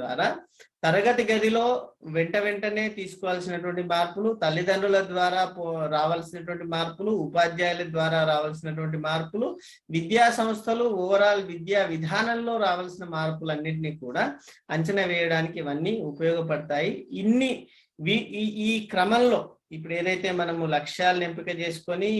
ద్వారా తరగతి గదిలో వెంట వెంటనే తీసుకోవాల్సినటువంటి మార్పులు తల్లిదండ్రుల ద్వారా రావాల్సినటువంటి మార్పులు ఉపాధ్యాయుల ద్వారా రావాల్సినటువంటి మార్పులు విద్యా సంస్థలు ఓవరాల్ విద్యా విధానంలో రావాల్సిన మార్పులన్నింటినీ కూడా అంచనా వేయడానికి ఇవన్నీ ఉపయోగపడతాయి. ఇన్ని ఈ- ఈ క్రమంలో ఇప్పుడు ఏదైతే మనము లక్ష్యాలను ఎంపిక చేసుకొని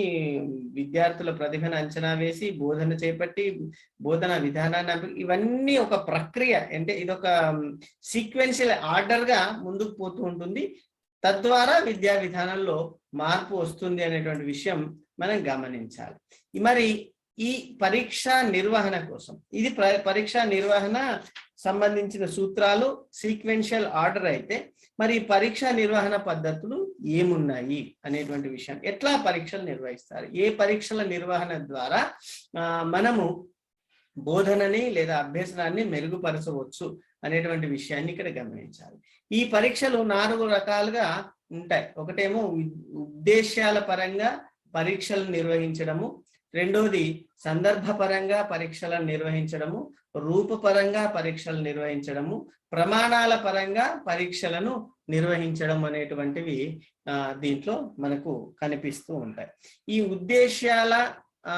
విద్యార్థుల ప్రతిభను అంచనా వేసి బోధన చేపట్టి బోధన విధానాన్ని ఎంపిక- ఇవన్నీ ఒక ప్రక్రియ. అంటే ఇదొక సీక్వెన్షియల్ ఆర్డర్గా ముందుకు పోతూ ఉంటుంది. తద్వారా విద్యా విధానంలో మార్పు వస్తుంది అనేటువంటి విషయం మనం గమనించాలి. మరి ఈ పరీక్ష నిర్వహణ కోసం. ఇది పరీక్షా పరీక్ష నిర్వహణ సంబంధించిన సూత్రాలు సీక్వెన్షియల్ ఆర్డర్ అయితే మరి పరీక్షా పరీక్ష నిర్వహణ పద్ధతులు ఏమున్నాయి అనేటువంటి విషయం. ఎట్లా పరీక్షలు నిర్వహిస్తారు? ఏ పరీక్షల నిర్వహణ ద్వారా మనము బోధనని లేదా అభ్యసనాన్ని మెరుగుపరచవచ్చు అనేటువంటి విషయాన్ని ఇక్కడ గమనించాలి. ఈ పరీక్షలు నాలుగు రకాలుగా ఉంటాయి. ఒకటేమో ఉద్దేశ్యాల పరంగా పరీక్షలు నిర్వహించడము రెండవది సందర్భపరంగా పరీక్షలను నిర్వహించడము రూపపరంగా పరీక్షలు నిర్వహించడము ప్రమాణాల పరంగా పరీక్షలను నిర్వహించడం అనేటువంటివి ఆ, దీంట్లో మనకు కనిపిస్తూ ఉంటాయి. ఈ ఉద్దేశ్యాల ఆ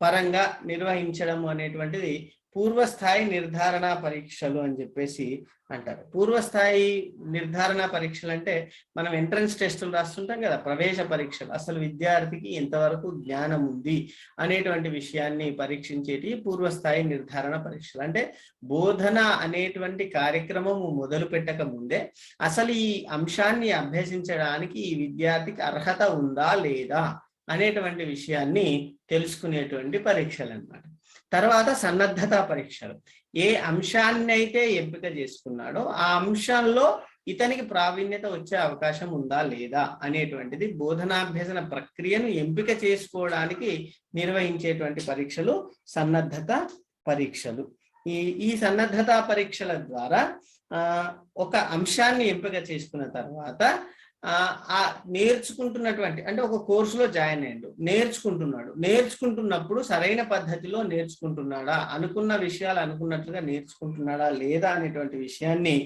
పరంగా నిర్వహించడం అనేటువంటిది పూర్వస్థాయి నిర్ధారణ పరీక్షలు అని చెప్పేసి అంటారు. పూర్వస్థాయి నిర్ధారణ పరీక్షలు అంటే మనం ఎంట్రన్స్ టెస్టులు రాస్తుంటాం కదా ప్రవేశ పరీక్షలు. అసలు విద్యార్థికి ఎంతవరకు జ్ఞానం ఉంది అనేటువంటి విషయాన్ని పరీక్షించేటి పూర్వస్థాయి నిర్ధారణ పరీక్షలు. అంటే బోధన అనేటువంటి కార్యక్రమము మొదలు పెట్టక ముందే అసలు ఈ అంశాన్ని అభ్యసించడానికి ఈ విద్యార్థికి అర్హత ఉందా లేదా అనేటువంటి విషయాన్ని తెలుసుకునేటువంటి పరీక్షలు అన్నమాట. తర్వాత సన్నద్ధత పరీక్షలు. ఏ అంశాన్ని అయితే ఎంపిక చేసుకున్నాడో ఆ అంశంలో ఇతనికి ప్రావీణ్యత వచ్చే అవకాశం ఉందా లేదా అనేటువంటిది బోధనాభ్యసన ప్రక్రియను ఎంపిక చేసుకోవడానికి నిర్వహించేటువంటి పరీక్షలు సన్నద్ధత పరీక్షలు. ఈ ఈ సన్నద్ధత పరీక్షల ద్వారా ఆ ఒక అంశాన్ని ఎంపిక చేసుకున్న తర్వాత ఆ ఆ నేర్చుకుంటున్నటువంటి అంటే ఒక కోర్సులో జాయిన్ అయ్యాడు. నేర్చుకుంటున్నాడు. నేర్చుకుంటున్నప్పుడు సరైన పద్ధతిలో నేర్చుకుంటున్నాడా? అనుకున్న విషయాలు అనుకున్నట్లుగా నేర్చుకుంటున్నాడా లేదా అనేటువంటి విషయాన్ని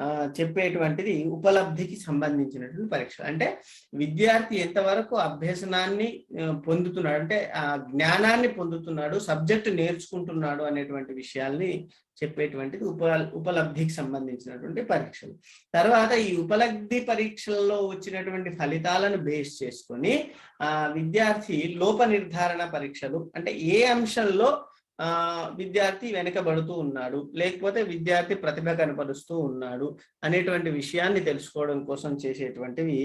ఆ చెప్పేటువంటిది ఉపలబ్ధికి సంబంధించినటువంటి పరీక్ష. అంటే విద్యార్థి ఎంతవరకు అభ్యసనాన్ని పొందుతున్నాడు? అంటే ఆ జ్ఞానాన్ని పొందుతున్నాడు సబ్జెక్ట్ నేర్చుకుంటున్నాడు అనేటువంటి విషయాల్ని చెప్పేటువంటిది ఉప ఉపలబ్ధికి సంబంధించినటువంటి పరీక్షలు. తర్వాత ఈ ఉపలబ్ధి పరీక్షల్లో వచ్చినటువంటి ఫలితాలను బేస్ చేసుకొని ఆ విద్యార్థి లోప నిర్ధారణ పరీక్షలు అంటే ఏ అంశంలో ఆ విద్యార్థి వెనకబడుతూ ఉన్నాడు లేకపోతే విద్యార్థి ప్రతిభ కనపరుస్తూ ఉన్నాడు అనేటువంటి విషయాన్ని తెలుసుకోవడం కోసం చేసేటువంటివి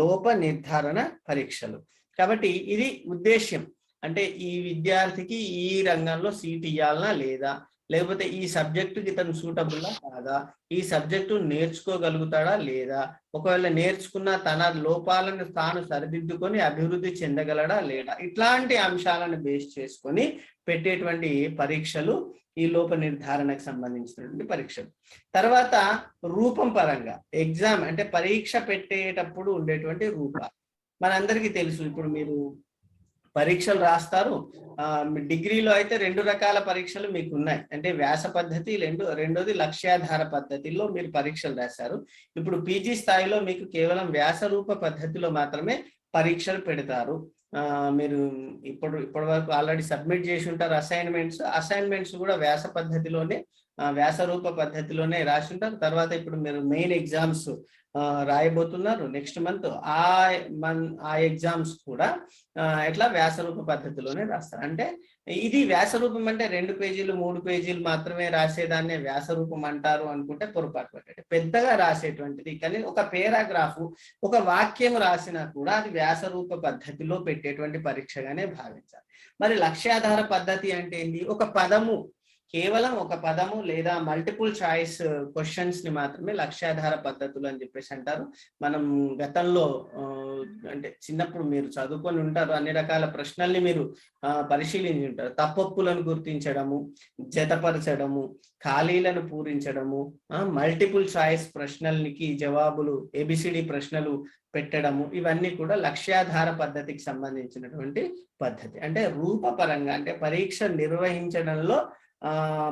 లోప నిర్ధారణ పరీక్షలు. కాబట్టి ఇది ఉద్దేశ్యం. అంటే ఈ విద్యార్థికి ఈ రంగంలో సీట్ ఇవ్వాలనా లేదా? లేకపోతే ఈ సబ్జెక్టుకి ఇతను సూటబుల్లా కాదా? ఈ సబ్జెక్టు నేర్చుకోగలుగుతాడా లేదా? ఒకవేళ నేర్చుకున్న తన లోపాలను తాను సరిదిద్దుకొని అభివృద్ధి చెందగలడా లేదా? ఇట్లాంటి అంశాలను బేస్ చేసుకొని పెట్టేటువంటి పరీక్షలు ఈ లోప నిర్ధారణకు సంబంధించినటువంటి పరీక్షలు. తర్వాత రూపం పరంగా ఎగ్జామ్ అంటే పరీక్ష పెట్టేటప్పుడు ఉండేటువంటి రూపాలు మనందరికీ తెలుసు ఇప్పుడు మీరు పరీక్షలు రాస్తారు. డిగ్రీలో అయితే రెండు రకాల పరీక్షలు మీకు ఉన్నాయి అంటే వ్యాస పద్ధతి రెండు రెండోది లక్ష్యాధార పద్ధతిలో మీరు పరీక్షలు రాశారు. ఇప్పుడు పీజీ స్థాయిలో మీకు కేవలం వ్యాస రూప పద్ధతిలో మాత్రమే పరీక్షలు పెడతారు. మీరు ఇప్పుడు ఇప్పటి వరకు ఆల్రెడీ సబ్మిట్ చేసి ఉంటారు అసైన్మెంట్స్. అసైన్మెంట్స్ కూడా వ్యాస పద్ధతిలోనే వ్యాసరూప వ్యాస రూప పద్ధతిలోనే రాసి ఉంటారు. తర్వాత ఇప్పుడు మీరు మెయిన్ ఎగ్జామ్స్ రాయబోతున్నారు నెక్స్ట్ మంత్ ఆ మన్ ఆ ఎగ్జామ్స్ కూడా ఇట్లా ఎట్లా వ్యాసరూప పద్ధతిలోనే రాస్తారు. అంటే ఇది వ్యాసరూపం అంటే రెండు పేజీలు మూడు పేజీలు మాత్రమే రాసేదాన్నే వ్యాసరూపం అంటారు అనుకుంటే పొరపాటు పడ్డాడు పెద్దగా రాసేటువంటిది. కానీ ఒక పేరాగ్రాఫ్ ఒక వాక్యం రాసినా కూడా అది వ్యాసరూప పద్ధతిలో పెట్టేటువంటి పరీక్షగానే భావించాలి. మరి లక్ష్యాధార పద్ధతి అంటే ఏంటి ఒక పదము కేవలం ఒక పదము లేదా మల్టిపుల్ చాయిస్ క్వశ్చన్స్ని మాత్రమే లక్ష్యాధార పద్ధతులు అని చెప్పేసి అంటారు. మనం గతంలో uh, అంటే చిన్నప్పుడు మీరు చదువుకొని ఉంటారు అన్ని రకాల ప్రశ్నల్ని మీరు పరిశీలించి ఉంటారు. తప్పప్పులను గుర్తించడము జతపరచడము ఖాళీలను పూరించడము మల్టిపుల్ చాయిస్ ప్రశ్నలకి జవాబులు ఏబిసిడి ప్రశ్నలు పెట్టడము ఇవన్నీ కూడా లక్ష్యాధార పద్ధతికి సంబంధించినటువంటి పద్ధతి. అంటే రూపపరంగా అంటే పరీక్ష నిర్వహించడంలో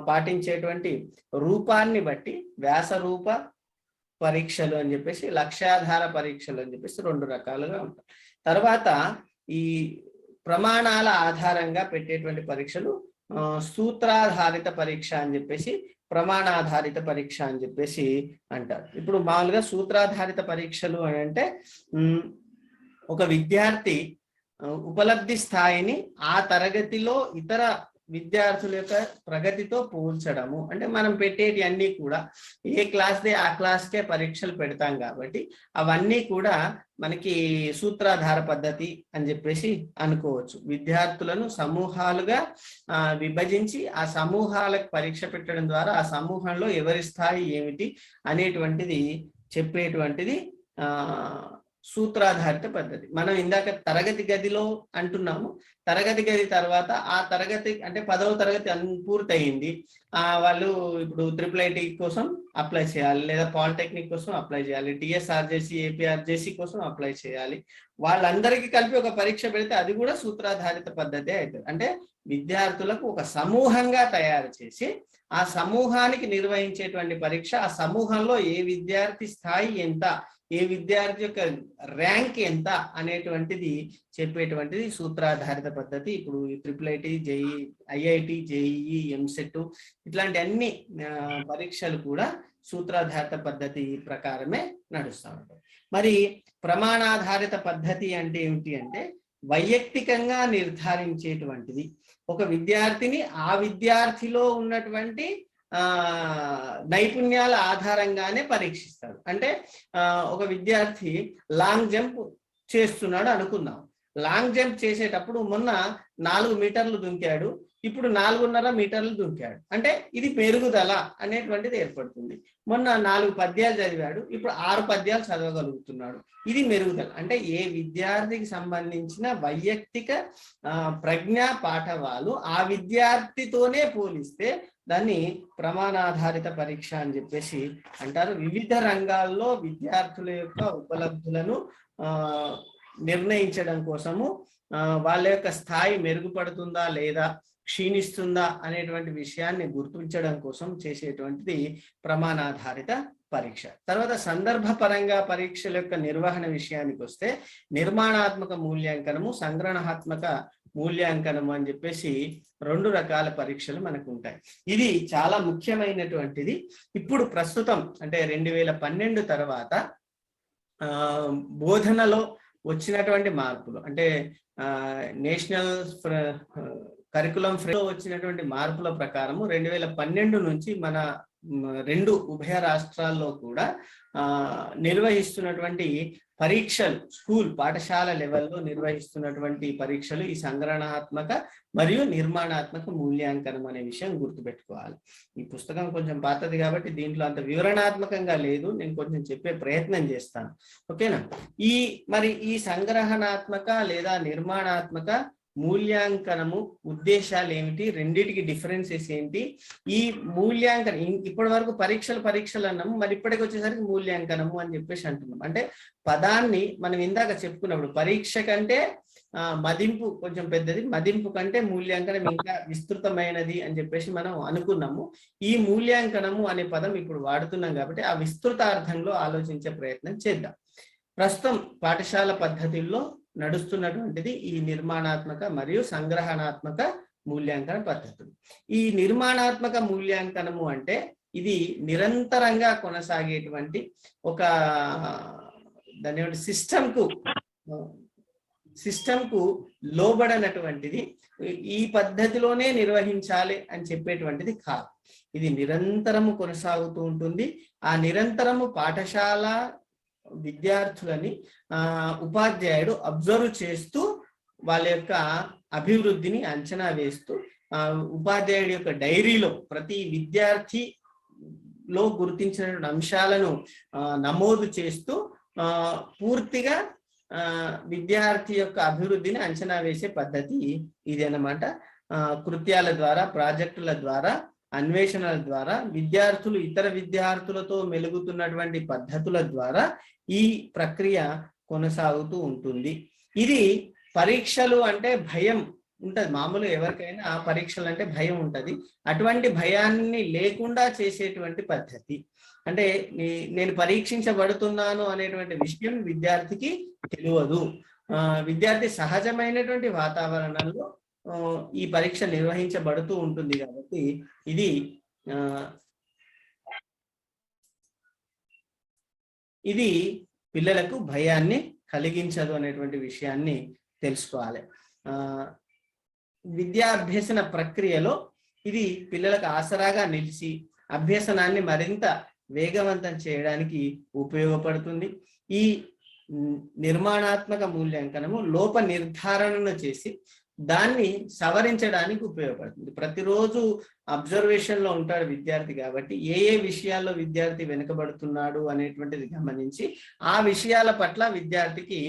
పాటించేటువంటి రూపాన్ని బట్టి వ్యాసరూప పరీక్షలు అని చెప్పేసి లక్ష్యాధార పరీక్షలు అని చెప్పేసి రెండు రకాలుగా ఉంటాయి. తర్వాత ఈ ప్రమాణాల ఆధారంగా పెట్టేటువంటి పరీక్షలు సూత్రాధారిత పరీక్ష అని చెప్పేసి ప్రమాణాధారిత పరీక్ష అని చెప్పేసి అంటారు. ఇప్పుడు మామూలుగా సూత్రాధారిత పరీక్షలు అని అంటే ఒక విద్యార్థి ఉపలబ్ధి స్థాయిని ఆ తరగతిలో ఇతర విద్యార్థుల యొక్క ప్రగతితో పోల్చడము. అంటే మనం పెట్టేటి అన్ని కూడా ఏ క్లాస్దే ఆ క్లాస్కే పరీక్షలు పెడతాం కాబట్టి అవన్నీ కూడా మనకి సూత్రాధార పద్ధతి అని చెప్పేసి అనుకోవచ్చు. విద్యార్థులను సమూహాలుగా ఆ, విభజించి ఆ సమూహాలకు పరీక్ష పెట్టడం ద్వారా ఆ సమూహంలో ఎవరి స్థాయి ఏమిటి అనేటువంటిది చెప్పేటువంటిది ఆ సూత్రాధారిత పద్ధతి. మనం ఇందాక తరగతి గదిలో అంటున్నాము. తరగతి గది తర్వాత ఆ తరగతి అంటే పదవ తరగతి పూర్తయింది. ఆ వాళ్ళు ఇప్పుడు ట్రిపుల్ ఐటీ కోసం అప్లై చేయాలి. లేదా పాలిటెక్నిక్ కోసం అప్లై చేయాలి. టిఎస్ఆర్జేసి ఏపీఆర్జేసి కోసం అప్లై చేయాలి. వాళ్ళందరికీ కలిపి ఒక పరీక్ష పెడితే అది కూడా సూత్రాధారిత పద్ధతే అవుతుంది అంటే విద్యార్థులకు ఒక సమూహంగా తయారు చేసి ఆ సమూహానికి నిర్వహించేటువంటి పరీక్ష ఆ సమూహంలో ఏ విద్యార్థి స్థాయి ఎంత ఏ విద్యార్థి యొక్క ర్యాంక్ ఎంత అనేటువంటిది చెప్పేటువంటిది సూత్రాధారిత పద్ధతి. ఇప్పుడు triple IT JE IIT JEE EAMCET ఇట్లాంటి అన్ని పరీక్షలు కూడా సూత్రాధారిత పద్ధతి ప్రకారమే నడుస్తూ ఉంటాయి. మరి ప్రమాణాధారిత పద్ధతి అంటే ఏమిటి అంటే వైయక్తికంగా నిర్ధారించేటువంటిది. ఒక విద్యార్థిని ఆ విద్యార్థిలో ఉన్నటువంటి నైపుణ్యాల ఆధారంగానే పరీక్షిస్తారు అంటే ఆ, ఒక విద్యార్థి లాంగ్ జంప్ చేస్తున్నాడు అనుకుందాం. లాంగ్ జంప్ చేసేటప్పుడు మొన్న నాలుగు మీటర్లు దుంకాడు. ఇప్పుడు నాలుగున్నర మీటర్లు దూకాడు అంటే ఇది పెరుగుదల అనేటువంటిది ఏర్పడుతుంది. మొన్న నాలుగు పద్యాలు చదివాడు ఇప్పుడు ఆరు పద్యాలు చదవగలుగుతున్నాడు. ఇది మెరుగుదల. అంటే ఏ విద్యార్థికి సంబంధించిన వైయక్తిక ఆ, ప్రజ్ఞా పాఠవాలు ఆ విద్యార్థితోనే పోలిస్తే దాన్ని ప్రమాణాధారిత పరీక్ష అని చెప్పేసి అంటారు. వివిధ రంగాల్లో విద్యార్థుల యొక్క ఉపలబ్ధులను ఆ నిర్ణయించడం కోసము వాళ్ళ యొక్క స్థాయి మెరుగుపడుతుందా లేదా క్షీణిస్తుందా అనేటువంటి విషయాన్ని గుర్తించడం కోసం చేసేటువంటిది ప్రమాణాధారిత పరీక్ష. తర్వాత సందర్భపరంగా పరీక్షల యొక్క నిర్వహణ విషయానికి వస్తే నిర్మాణాత్మక మూల్యాంకనము సంగ్రహణాత్మక మూల్యాంకనము అని చెప్పేసి రెండు రకాల పరీక్షలు మనకు ఉంటాయి. ఇది చాలా ముఖ్యమైనటువంటిది. ఇప్పుడు ప్రస్తుతం అంటే రెండు వేల పన్నెండు తర్వాత ఆ బోధనలో వచ్చినటువంటి మార్పులు అంటే ఆ నేషనల్ కరికులం లో వచ్చినటువంటి మార్పుల ప్రకారము రెండు వేల పన్నెండు నుంచి మన రెండు ఉభయ రాష్ట్రాల్లో కూడా నిర్వహిస్తున్నటువంటి పరీక్షలు స్కూల్ పాఠశాల లెవెల్లో నిర్వహిస్తున్నటువంటి పరీక్షలు ఈ సంగ్రహణాత్మక మరియు నిర్మాణాత్మక మూల్యాంకనం అనే విషయం గుర్తుపెట్టుకోవాలి. ఈ పుస్తకం కొంచెం పాతది కాబట్టి దీంట్లో అంత వివరణాత్మకంగా లేదు. నేను కొంచెం చెప్పే ప్రయత్నం చేస్తాను. ఓకేనా? ఈ మరి ఈ సంగ్రహణాత్మక లేదా నిర్మాణాత్మక మూల్యాంకనము ఉద్దేశాలు ఏమిటి రెండింటికి డిఫరెన్సెస్ ఏంటి? ఈ మూల్యాంకనం ఇప్పటి వరకు పరీక్షలు పరీక్షలు అన్నాము మరి ఇప్పటికి వచ్చేసరికి మూల్యాంకనము అని చెప్పేసి అంటున్నాం. అంటే పదాన్ని మనం ఇందాక చెప్పుకున్నప్పుడు పరీక్ష కంటే ఆ, మదింపు కొంచెం పెద్దది మదింపు కంటే మూల్యాంకనం ఇంకా విస్తృతమైనది అని చెప్పేసి మనం అనుకున్నాము. ఈ మూల్యాంకనము అనే పదం ఇప్పుడు వాడుతున్నాం కాబట్టి ఆ విస్తృత అర్థంలో ఆలోచించే ప్రయత్నం చేద్దాం. ప్రస్తుతం పాఠశాల పద్ధతుల్లో నడుస్తున్నటువంటిది ఈ నిర్మాణాత్మక మరియు సంగ్రహణాత్మక మూల్యాంకన పద్ధతులు. ఈ నిర్మాణాత్మక మూల్యాంకనము అంటే ఇది నిరంతరంగా కొనసాగేటువంటి ఒక దాని సిస్టంకు సిస్టంకు లోబడినటువంటిది లోబడనటువంటిది ఈ పద్ధతిలోనే నిర్వహించాలి అని చెప్పేటువంటిది కాదు. ఇది నిరంతరము కొనసాగుతూ ఉంటుంది. ఆ నిరంతరము పాఠశాల విద్యార్థులని ఆ ఉపాధ్యాయుడు అబ్జర్వ్ చేస్తూ వాళ్ళ యొక్క అభివృద్ధిని అంచనా వేస్తూ ఉపాధ్యాయుడి యొక్క డైరీలో ప్రతి విద్యార్థి లో గుర్తించినటువంటి అంశాలను నమోదు చేస్తూ ఆ, పూర్తిగా ఆ, విద్యార్థి యొక్క అభివృద్ధిని అంచనా వేసే పద్ధతి ఇది అన్నమాట ఆ, కృత్యాల ద్వారా ప్రాజెక్టుల ద్వారా అన్వేషణల ద్వారా విద్యార్థులు ఇతర విద్యార్థులతో మెలుగుతున్నటువంటి పద్ధతుల ద్వారా ఈ ప్రక్రియ కొనసాగుతూ ఉంటుంది. ఇది పరీక్షలు అంటే భయం ఉంటుంది. మామూలు ఎవరికైనా ఆ పరీక్షలు అంటే భయం ఉంటది. అటువంటి భయాన్ని లేకుండా చేసేటువంటి పద్ధతి. అంటే నేను పరీక్షించబడుతున్నాను అనేటువంటి విషయం విద్యార్థికి తెలియదు. ఆ, విద్యార్థి సహజమైనటువంటి వాతావరణంలో ఈ పరీక్ష నిర్వహించబడుతూ ఉంటుంది కాబట్టి ఇది ఆ, ఇది పిల్లలకు భయాన్ని కలిగించదు అనేటువంటి విషయాన్ని తెలుసుకోవాలి. ఆ విద్యాభ్యసన ప్రక్రియలో ఇది పిల్లలకు ఆసరాగా నిలిచి అభ్యసనాన్ని మరింత వేగవంతం చేయడానికి ఉపయోగపడుతుంది. ఈ నిర్మాణాత్మక మూల్యాంకనము లోప నిర్ధారణను చేసి దాన్ని సవరించడానికి ఉపయోగపడుతుంది. ప్రతిరోజు అబ్జర్వేషన్లో ఉంటాడు విద్యార్థి కాబట్టి ఏ ఏ విషయాల్లో విద్యార్థి వెనుకబడుతున్నాడు అనేటువంటిది గమనించి ఆ విషయాల పట్ల విద్యార్థికి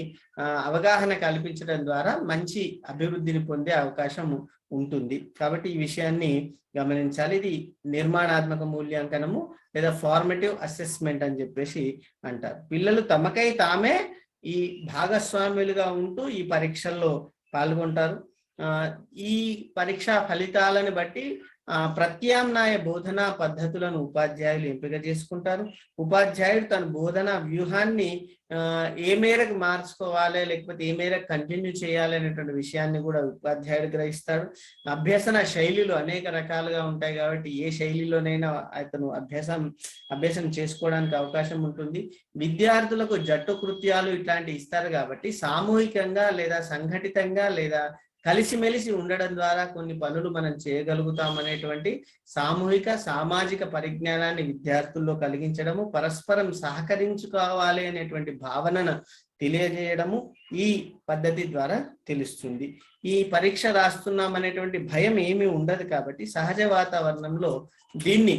అవగాహన కల్పించడం ద్వారా మంచి అభివృద్ధిని పొందే అవకాశం ఉంటుంది. కాబట్టి ఈ విషయాన్ని గమనించాలి. ఇది నిర్మాణాత్మక మూల్యాంకనము లేదా ఫార్మేటివ్ అసెస్మెంట్ అని చెప్పేసి అంటారు. పిల్లలు తమకై తామే ఈ భాగస్వాములుగా ఉంటూ ఈ పరీక్షల్లో పాల్గొంటారు. ఈ పరీక్షా ఫలితాలను బట్టి ఆ, ప్రత్యామ్నాయ బోధనా పద్ధతులను ఉపాధ్యాయులు ఎంపిక చేసుకుంటారు. ఉపాధ్యాయుడు తన బోధనా వ్యూహాన్ని ఏ మేరకు మార్చుకోవాలి లేకపోతే ఏ మేరకు కంటిన్యూ చేయాలి అనేటువంటి విషయాన్ని కూడా ఉపాధ్యాయుడు గ్రహిస్తాడు. అభ్యసన శైలిలు అనేక రకాలుగా ఉంటాయి కాబట్టి ఏ శైలిలోనైనా అతను అభ్యాసం అభ్యాసం చేసుకోవడానికి అవకాశం ఉంటుంది. విద్యార్థులకు జట్టు కృత్యాలు ఇట్లాంటి ఇస్తారు కాబట్టి సామూహికంగా లేదా సంఘటితంగా లేదా కలిసిమెలిసి ఉండడం ద్వారా కొన్ని పనులు మనం చేయగలుగుతాం అనేటువంటి సామూహిక సామాజిక పరిజ్ఞానాన్ని విద్యార్థుల్లో కలిగించడము పరస్పరం సహకరించుకోవాలి అనేటువంటి భావనను తెలియజేయడము ఈ పద్ధతి ద్వారా తెలుస్తుంది. ఈ పరీక్ష రాస్తున్నాం అనేటువంటి భయం ఏమీ ఉండదు కాబట్టి సహజ వాతావరణంలో దీన్ని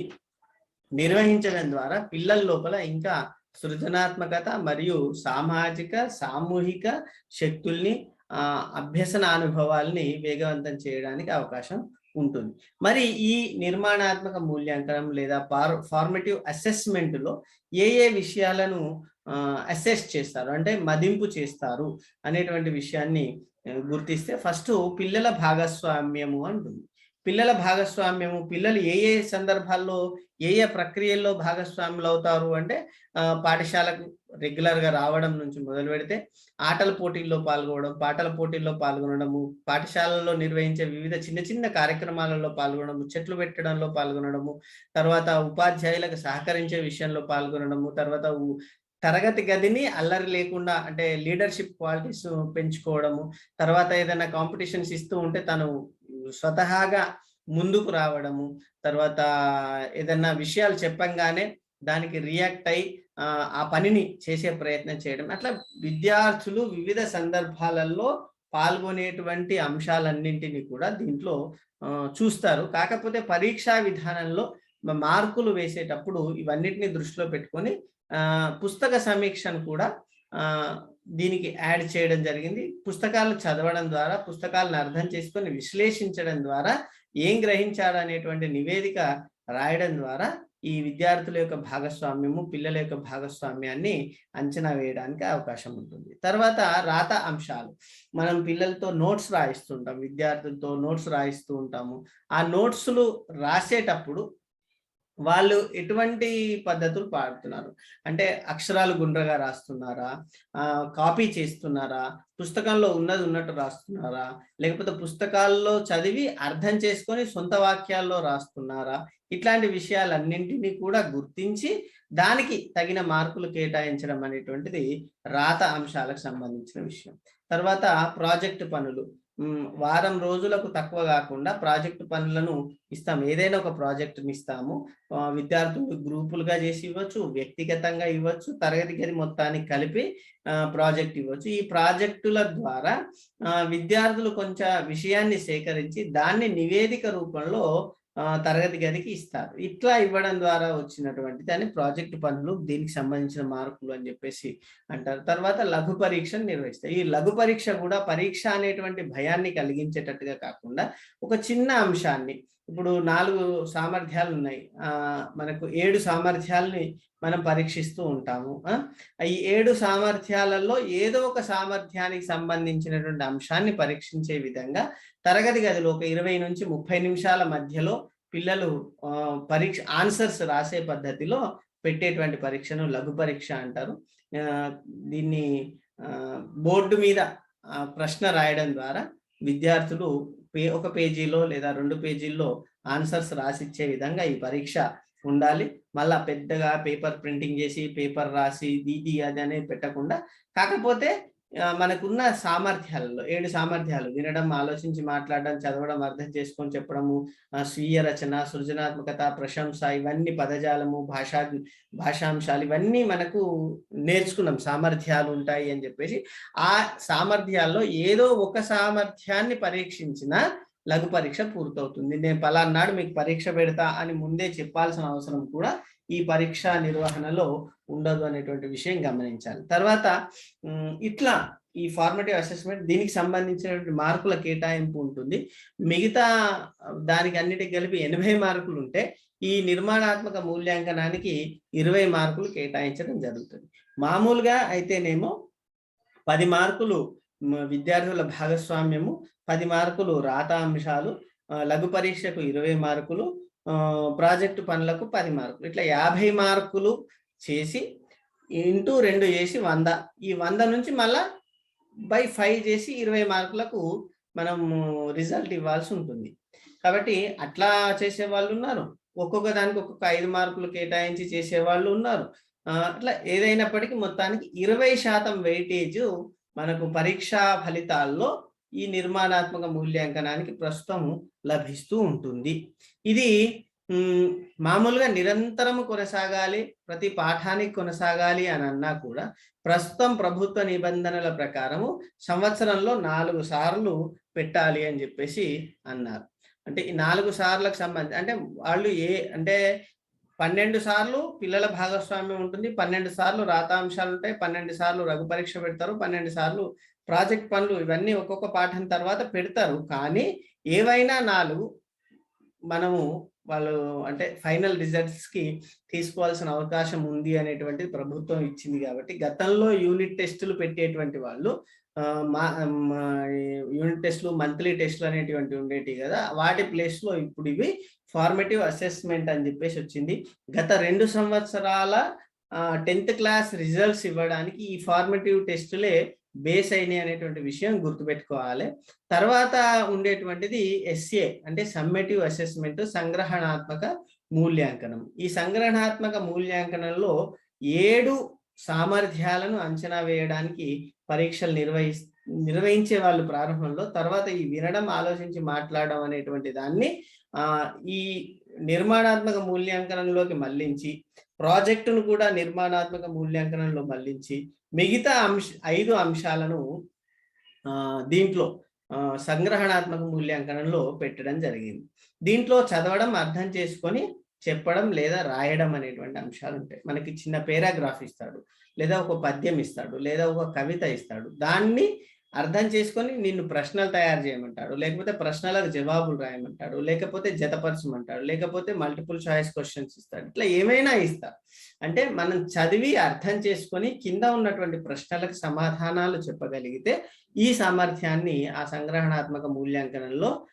నిర్వహించడం ద్వారా పిల్లల లోపల ఇంకా సృజనాత్మకత మరియు సామాజిక సామూహిక శక్తుల్ని అభ్యసన అనుభవాల్ని వేగవంతం చేయడానికి అవకాశం ఉంటుంది. మరి ఈ నిర్మాణాత్మక మూల్యాంకనం లేదా ఫార్ ఫార్మేటివ్ అసెస్మెంట్లో ఏ ఏ విషయాలను అసెస్ చేస్తారు? అంటే మదింపు చేస్తారు అనేటువంటి విషయాన్ని గుర్తిస్తే ఫస్ట్ పిల్లల భాగస్వామ్యము అంటుంది. పిల్లల భాగస్వామ్యము పిల్లలు ఏ ఏ సందర్భాల్లో ఏ ఏ ప్రక్రియల్లో భాగస్వాములు అవుతారు అంటే పాఠశాలకు రెగ్యులర్గా రావడం నుంచి మొదలు పెడితే ఆటల పోటీల్లో పాల్గొనడం పాటల పోటీల్లో పాల్గొనడము పాఠశాలల్లో నిర్వహించే వివిధ చిన్న చిన్న కార్యక్రమాలలో పాల్గొనడము చెట్లు పెట్టడంలో పాల్గొనడము తర్వాత ఉపాధ్యాయులకు సహకరించే విషయంలో పాల్గొనడము తర్వాత తరగతి గదిని అల్లరి లేకుండా అంటే లీడర్షిప్ క్వాలిటీస్ పెంచుకోవడము తర్వాత ఏదైనా కాంపిటీషన్స్ ఇస్తూ ఉంటే తను స్వతహాగా ముందుకు రావడము తర్వాత ఏదైనా విషయాలు చెప్పంగానే దానికి రియాక్ట్ అయి ఆ, పనిని చేసే ప్రయత్నం చేయడం. అట్లా విద్యార్థులు వివిధ సందర్భాలలో పాల్గొనేటువంటి అంశాలన్నింటినీ కూడా దీంట్లో చూస్తారు. కాకపోతే పరీక్షా విధానంలో మార్కులు వేసేటప్పుడు ఇవన్నిటిని దృష్టిలో పెట్టుకొని పుస్తక సమీక్షను కూడా దీనికి యాడ్ చేయడం జరిగింది. పుస్తకాలు చదవడం ద్వారా పుస్తకాలను అర్థం చేసుకొని విశ్లేషించడం ద్వారా ఏం గ్రహించాలనేటువంటి నివేదిక రాయడం ద్వారా ఈ విద్యార్థుల యొక్క భాగస్వామ్యము పిల్లల యొక్క భాగస్వామ్యాన్ని అంచనా వేయడానికి అవకాశం ఉంటుంది. తర్వాత రాత అంశాలు. మనం పిల్లలతో నోట్స్ రాయిస్తుంటాం విద్యార్థులతో నోట్స్ రాయిస్తూ ఉంటాము. ఆ నోట్స్లు రాసేటప్పుడు వాళ్ళు ఎటువంటి పద్ధతులు పాడుతున్నారు? అంటే అక్షరాలు గుండ్రగా రాస్తున్నారా? కాపీ చేస్తున్నారా? పుస్తకంలో ఉన్నది ఉన్నట్టు రాస్తున్నారా? లేకపోతే పుస్తకాల్లో చదివి అర్థం చేసుకొని సొంత వాక్యాల్లో రాస్తున్నారా? ఇట్లాంటి విషయాలన్నింటినీ కూడా గుర్తించి దానికి తగిన మార్కులు కేటాయించడం అనేటువంటిది రాత అంశాలకు సంబంధించిన విషయం. తర్వాత ప్రాజెక్ట్ పనులు. వారం రోజులకు తక్కువ కాకుండా ప్రాజెక్టు పనులను ఇస్తాం. ఏదైనా ఒక ప్రాజెక్టుని ఇస్తాము. విద్యార్థులు గ్రూపులుగా చేసి ఇవ్వచ్చు వ్యక్తిగతంగా ఇవ్వచ్చు తరగతి గది మొత్తానికి కలిపి ప్రాజెక్ట్ ఇవ్వచ్చు. ఈ ప్రాజెక్టుల ద్వారా విద్యార్థులు కొంచెం విషయాన్ని సేకరించి దాన్ని నివేదిక రూపంలో తరగతి గదికి ఇస్తారు. ఇట్లా ఇవ్వడం ద్వారా వచ్చినటువంటి దాన్ని ప్రాజెక్ట్ పనులు దీనికి సంబంధించిన మార్కులు అని చెప్పేసి అంటారు. తర్వాత లఘు పరీక్షను నిర్వహిస్తారు. ఈ లఘు పరీక్ష కూడా పరీక్ష అనేటువంటి భయాన్ని కలిగించేటట్టుగా కాకుండా ఒక చిన్న అంశాన్ని ఇప్పుడు నాలుగు సామర్థ్యాలు ఉన్నాయి మనకు ఏడు సామర్థ్యాలని మనం పరీక్షిస్తూ ఉంటాము. ఈ ఏడు సామర్థ్యాలలో ఏదో ఒక సామర్థ్యానికి సంబంధించినటువంటి అంశాన్ని పరీక్షించే విధంగా తరగతి గదిలో ఒక ఇరవై నుంచి ముప్పై నిమిషాల మధ్యలో పిల్లలు పరీక్ష ఆన్సర్స్ రాసే పద్ధతిలో పెట్టేటువంటి పరీక్షను లఘు పరీక్ష అంటారు. దీన్ని బోర్డు మీద ప్రశ్న రాయడం ద్వారా విద్యార్థులు పే ఒక పేజీలో లేదా రెండు పేజీల్లో ఆన్సర్స్ రాసిచ్చే విధంగా ఈ పరీక్ష ఉండాలి. మళ్ళా పెద్దగా పేపర్ ప్రింటింగ్ చేసి పేపర్ రాసి ఇది అది అనేది పెట్టకుండా కాకపోతే మనకున్న సామర్థ్యాలలో ఏడు సామర్థ్యాలు. వినడం ఆలోచించి మాట్లాడడం చదవడం అర్థం చేసుకొని చెప్పడము స్వీయ రచన సృజనాత్మకత ప్రశంస ఇవన్నీ పదజాలము భాషా భాషాంశాలు ఇవన్నీ మనకు నేర్చుకున్నాం. సామర్థ్యాలు ఉంటాయి అని చెప్పేసి ఆ సామర్థ్యాల్లో ఏదో ఒక సామర్థ్యాన్ని పరీక్షించిన లఘు పరీక్ష పూర్తవుతుంది. నేను పలానాడు మీకు పరీక్ష పెడతా అని ముందే చెప్పాల్సిన అవసరం కూడా ఈ పరీక్ష నిర్వహణలో ఉండదు అనేటువంటి విషయం గమనించాలి. తర్వాత ఇట్లా ఈ ఫార్మేటివ్ అసెస్మెంట్ దీనికి సంబంధించినటువంటి మార్కుల కేటాయింపు ఉంటుంది. మిగతా దానికి అన్నిటికి కలిపి ఎనభై మార్కులు ఉంటే ఈ నిర్మాణాత్మక మూల్యాంకనానికి ఇరవై మార్కులు కేటాయించడం జరుగుతుంది. మామూలుగా అయితేనేమో పది మార్కులు విద్యార్థుల భాగస్వామ్యము పది మార్కులు రాత అంశాలు లఘు పరీక్షకు ఇరవై మార్కులు ప్రాజెక్టు పనులకు పది మార్కులు. ఇట్లా యాభై మార్కులు చేసి ఇంటూ రెండు చేసి వంద. ఈ వంద నుంచి మళ్ళా బై ఫైవ్ చేసి ఇరవై మార్కులకు మనం రిజల్ట్ ఇవ్వాల్సి ఉంటుంది. కాబట్టి అట్లా చేసే వాళ్ళు ఉన్నారు. ఒక్కొక్క దానికి ఒక్కొక్క ఐదు మార్కులు కేటాయించి చేసే వాళ్ళు ఉన్నారు. అట్లా ఏదైనప్పటికీ మొత్తానికి ఇరవై శాతం వెయిటేజ్ మనకు పరీక్షా ఫలితాల్లో ఈ నిర్మాణాత్మక మూల్యాంకనానికి ప్రస్తుతం లభిస్తూ ఉంటుంది. ఇది మామూలుగా నిరంతరము కొనసాగాలి ప్రతి పాఠానికి కొనసాగాలి అని అన్నా కూడా ప్రస్తుతం ప్రభుత్వ నిబంధనల ప్రకారము సంవత్సరంలో నాలుగు సార్లు పెట్టాలి అని చెప్పేసి అన్నారు. అంటే ఈ నాలుగు సార్లకు సంబంధించి అంటే వాళ్ళు ఏ అంటే పన్నెండు సార్లు పిల్లల భాగస్వామ్యం ఉంటుంది పన్నెండు సార్లు రాతాంశాలు ఉంటాయి పన్నెండు సార్లు రఘు పరీక్ష పెడతారు పన్నెండు సార్లు ప్రాజెక్ట్ పనులు ఇవన్నీ ఒక్కొక్క పాఠం తర్వాత పెడతారు. కానీ ఏవైనా నాలుగు మనము వాళ్ళు అంటే ఫైనల్ రిజల్ట్స్కి తీసుకోవాల్సిన అవకాశం ఉంది అనేటువంటిది ప్రభుత్వం ఇచ్చింది కాబట్టి గతంలో యూనిట్ టెస్టులు పెట్టేటువంటి వాళ్ళు మా యూనిట్ టెస్టులు మంత్లీ టెస్టులు అనేటువంటి ఉండేవి కదా వాటి ప్లేస్లో ఇప్పుడు ఇవి ఫార్మేటివ్ అసెస్మెంట్ అని చెప్పేసి వచ్చింది. గత రెండు సంవత్సరాల టెన్త్ క్లాస్ రిజల్ట్స్ ఇవ్వడానికి ఈ ఫార్మేటివ్ టెస్టులే బేస్ అయినాయి అనేటువంటి విషయం గుర్తుపెట్టుకోవాలి. తర్వాత ఉండేటువంటిది ఎస్ఏ అంటే సమ్మేటివ్ అసెస్మెంట్ సంగ్రహణాత్మక మూల్యాంకనం. ఈ సంగ్రహణాత్మక మూల్యాంకనంలో ఏడు సామర్థ్యాలను అంచనా వేయడానికి పరీక్షలు నిర్వహి నిర్వహించే వాళ్ళు ప్రారంభంలో తర్వాత ఈ వినడం ఆలోచించి మాట్లాడడం అనేటువంటి దాన్ని ఈ నిర్మాణాత్మక మూల్యాంకనంలోకి మళ్ళించి ప్రాజెక్టును కూడా నిర్మాణాత్మక మూల్యాంకనంలో మళ్ళించి మిగతా అంశ ఐదు అంశాలను దీంట్లో సంగ్రహణాత్మక మూల్యాంకనంలో పెట్టడం జరిగింది. దీంట్లో చదవడం అర్థం చేసుకొని చెప్పడం లేదా రాయడం అనేటువంటి అంశాలు ఉంటాయి. మనకి చిన్న పేరాగ్రాఫ్ ఇస్తాడు లేదా ఒక పద్యం ఇస్తాడు లేదా ఒక కవిత ఇస్తాడు. దాన్ని అర్థం చేసుకొని నిన్ను ప్రశ్నలు తయారు చేయమంటాడు. లేకపోతే ప్రశ్నలకు జవాబులు రాయమంటాడు. లేకపోతే జతపరచమంటాడు. లేకపోతే మల్టిపుల్ చాయిస్ క్వశ్చన్స్ ఇస్తాడు. ఇట్లా ఏమైనా ఇస్తా. అంటే మనం చదివి అర్థం చేసుకొని కింద ఉన్నటువంటి ప్రశ్నలకు సమాధానాలు చెప్పగలిగితే ఈ సామర్థ్యాన్ని ఆ సంగ్రహణాత్మక మూల్యాంకనంలో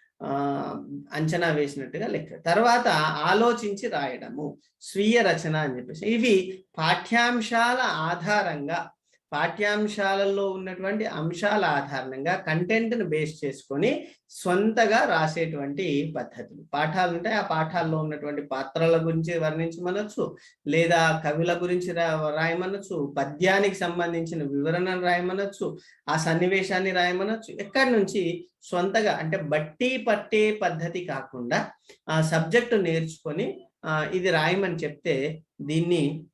అంచనా వేసినట్టుగా లెక్క. తర్వాత ఆలోచించి రాయడము. స్వీయ రచన అని చెప్పేసి. ఇవి పాఠ్యాంశాల ఆధారంగా పాఠ్యాంశాలలో ఉన్నటువంటి అంశాల ఆధారంగా కంటెంట్ను బేస్ చేసుకొని సొంతగా రాసేటువంటి పద్ధతులు. పాఠాలు ఉంటాయి. ఆ పాఠాల్లో ఉన్నటువంటి పాత్రల గురించి వర్ణించమనొచ్చు లేదా కవుల గురించి రా- రాయమనొచ్చు పద్యానికి సంబంధించిన వివరణను రాయమనొచ్చు ఆ సన్నివేశాన్ని రాయమనొచ్చు. ఎక్కడి నుంచి? సొంతగా అంటే బట్టి పట్టే పద్ధతి కాకుండా ఆ సబ్జెక్టు నేర్చుకొని ఇది రాయమని చెప్తే దీన్ని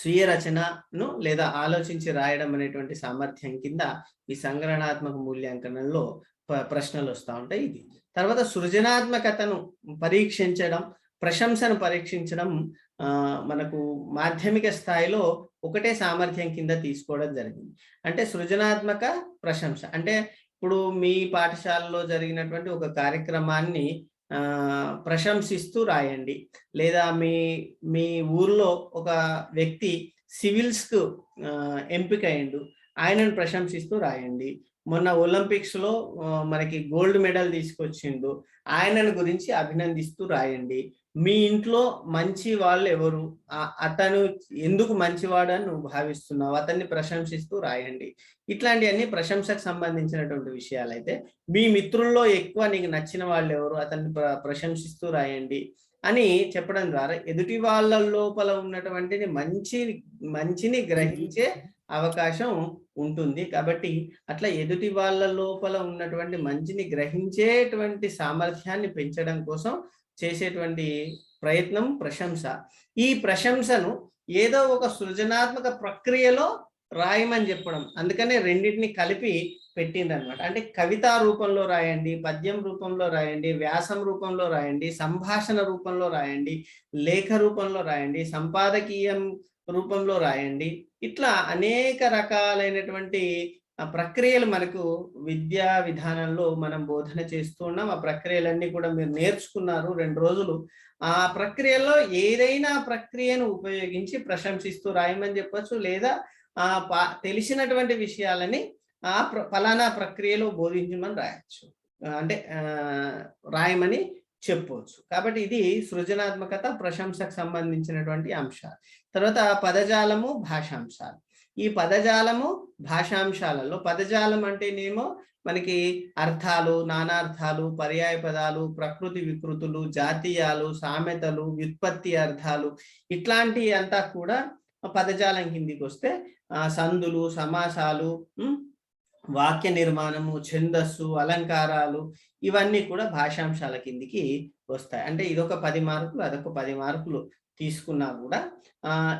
స్వీయ రచనను లేదా ఆలోచించి రాయడం అనేటువంటి సామర్థ్యం కింద ఈ సంగ్రహణాత్మక మూల్యాంకనంలో ప్రశ్నలు వస్తూ ఉంటాయి ఇది. తర్వాత సృజనాత్మకతను పరీక్షించడం ప్రశంసను పరీక్షించడం మనకు మాధ్యమిక స్థాయిలో ఒకటే సామర్థ్యం కింద తీసుకోవడం జరిగింది. అంటే సృజనాత్మక ప్రశంస. అంటే ఇప్పుడు మీ పాఠశాలలో జరిగినటువంటి ఒక కార్యక్రమాన్ని ప్రశంసిస్తూ రాయండి. లేదా మీ మీ ఊర్లో ఒక వ్యక్తి సివిల్స్కు ఎంపిక అయ్యిండు ఆయనను ప్రశంసిస్తూ రాయండి. మొన్న ఒలింపిక్స్లో మనకి గోల్డ్ మెడల్ తీసుకొచ్చిండు. ఆయనను గురించి అభినందిస్తూ రాయండి. మీ ఇంట్లో మంచి వాళ్ళు ఎవరు? అతను ఎందుకు మంచివాడు అని నువ్వు భావిస్తున్నావు? అతన్ని ప్రశంసిస్తూ రాయండి. ఇట్లాంటివన్నీ ప్రశంసకు సంబంధించినటువంటి విషయాలు అయితే మీ మిత్రుల్లో ఎక్కువ నీకు నచ్చిన వాళ్ళు ఎవరు? అతన్ని ప్రశంసిస్తూ రాయండి అని చెప్పడం ద్వారా ఎదుటి వాళ్ళ లోపల ఉన్నటువంటిది మంచి మంచిని గ్రహించే అవకాశం ఉంటుంది. కాబట్టి అట్లా ఎదుటి వాళ్ళ లోపల ఉన్నటువంటి మంచిని గ్రహించేటువంటి సామర్థ్యాన్ని పెంచడం కోసం చేసేటువంటి ప్రయత్నం ప్రశంస. ఈ ప్రశంసను ఏదో ఒక సృజనాత్మక ప్రక్రియలో రాయమని చెప్పడం. అందుకనే రెండింటిని కలిపి పెట్టిందనమాట అంటే కవితా రూపంలో రాయండి పద్యం రూపంలో రాయండి వ్యాసం రూపంలో రాయండి సంభాషణ రూపంలో రాయండి లేఖ రూపంలో రాయండి సంపాదకీయం రూపంలో రాయండి. ఇట్లా అనేక రకాలైనటువంటి ప్రక్రియలు మనకు విద్యా విధానంలో మనం బోధన చేస్తూ ఉన్నాం. ఆ ప్రక్రియలన్నీ కూడా మీరు నేర్చుకున్నారు రెండు రోజులు. ఆ ప్రక్రియలో ఏదైనా ప్రక్రియను ఉపయోగించి ప్రశంసిస్తూ రాయమని చెప్పచ్చు లేదా ఆ పా- తెలిసినటువంటి విషయాలని ఆ ప్ర- ఫలానా ప్రక్రియలో బోధించమని రాయొచ్చు. అంటే రాయమని చెప్పవచ్చు కాబట్టి ఇది సృజనాత్మకత ప్రశంసకు సంబంధించినటువంటి అంశాలు. తర్వాత పదజాలము భాషాంశాలు. ఈ పదజాలము భాషాంశాలలో. పదజాలం అంటేనేమో మనకి అర్థాలు నానార్థాలు పర్యాయ పదాలు ప్రకృతి వికృతులు జాతీయాలు సామెతలు వ్యుత్పత్తి అర్థాలు ఇట్లాంటి అంతా కూడా పదజాలం కిందికి వస్తే సందులు సమాసాలు వాక్య నిర్మాణము ఛందస్సు అలంకారాలు ఇవన్నీ కూడా భాషాంశాల కిందికి వస్తాయి. అంటే ఇదొక పది మార్కులు అదొక పది మార్కులు. తీసుకున్నా కూడా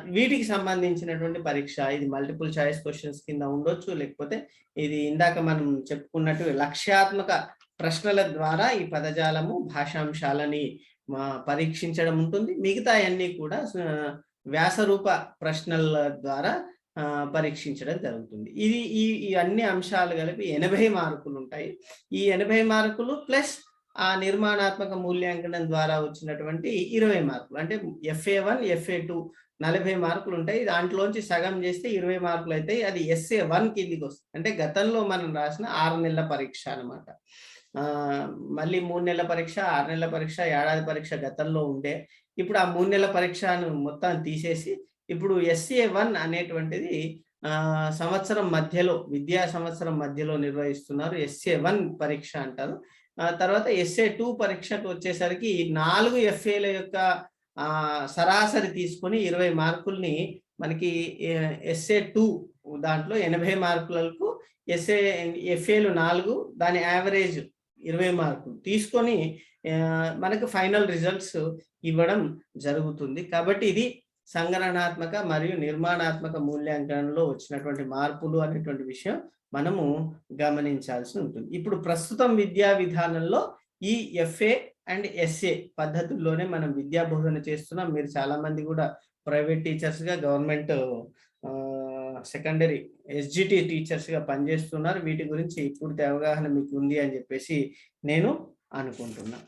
వీటికి సంబంధించినటువంటి పరీక్ష ఇది మల్టిపుల్ చాయిస్ క్వశ్చన్స్ కింద ఉండొచ్చు లేకపోతే ఇది ఇందాక మనం చెప్పుకున్నట్టు లక్ష్యాత్మక ప్రశ్నల ద్వారా ఈ పదజాలము భాషాంశాలని పరీక్షించడం ఉంటుంది. మిగతా అన్నీ కూడా వ్యాసరూప ప్రశ్నల ద్వారా పరీక్షించడం జరుగుతుంది. ఇది ఈ అన్ని అంశాలు కలిపి ఎనభై మార్కులు ఉంటాయి ఈ ఎనభై మార్కులు ప్లస్ ఆ నిర్మాణాత్మక మూల్యాంకనం ద్వారా వచ్చినటువంటి ఇరవై మార్కులు. అంటే ఎఫ్ఏ వన్ ఎఫ్ఏ టూ నలభై మార్కులు ఉంటాయి. దాంట్లోంచి సగం చేస్తే ఇరవై మార్కులు అవుతాయి అది ఎస్ఏ వన్ కిందికి వస్తుంది. అంటే గతంలో మనం రాసిన ఆరు నెలల పరీక్ష అనమాట ఆ మళ్ళీ మూడు నెలల పరీక్ష ఆరు నెలల పరీక్ష ఏడాది పరీక్ష గతంలో ఉండే. ఇప్పుడు ఆ మూడు నెలల పరీక్షను మొత్తం తీసేసి ఇప్పుడు ఎస్ఏ వన్ అనేటువంటిది ఆ సంవత్సరం మధ్యలో విద్యా సంవత్సరం మధ్యలో నిర్వహిస్తున్నారు. ఎస్ఏ వన్ పరీక్ష అంటారు. తర్వాత ఎస్ఏ టూ పరీక్షకు వచ్చేసరికి నాలుగు ఎఫ్ఏల యొక్క సరాసరి తీసుకొని ఇరవై మార్కుల్ని మనకి ఎస్ఏ టూ దాంట్లో ఎనభై మార్కులకు ఎస్ఏ ఎఫ్ఏలు నాలుగు దాని యావరేజ్ ఇరవై మార్కులు తీసుకొని మనకు ఫైనల్ రిజల్ట్స్ ఇవ్వడం జరుగుతుంది. కాబట్టి ఇది సంగ్రహణాత్మక మరియు నిర్మాణాత్మక మూల్యాంకనంలో వచ్చినటువంటి మార్పులు అనేటువంటి విషయం మనము గమనించాల్సి ఉంటుంది. ఇప్పుడు ప్రస్తుతం విద్యా విధానంలో ఈ ఎఫ్ఏ అండ్ ఎస్ఏ పద్ధతుల్లోనే మనం విద్యా బోధన చేస్తున్నాం. మీరు చాలా మంది కూడా ప్రైవేట్ టీచర్స్గా గవర్నమెంట్ సెకండరీ ఎస్జిటి టీచర్స్గా పనిచేస్తున్నారు. వీటి గురించి పూర్తి అవగాహన మీకు ఉంది అని చెప్పేసి నేను అనుకుంటున్నాను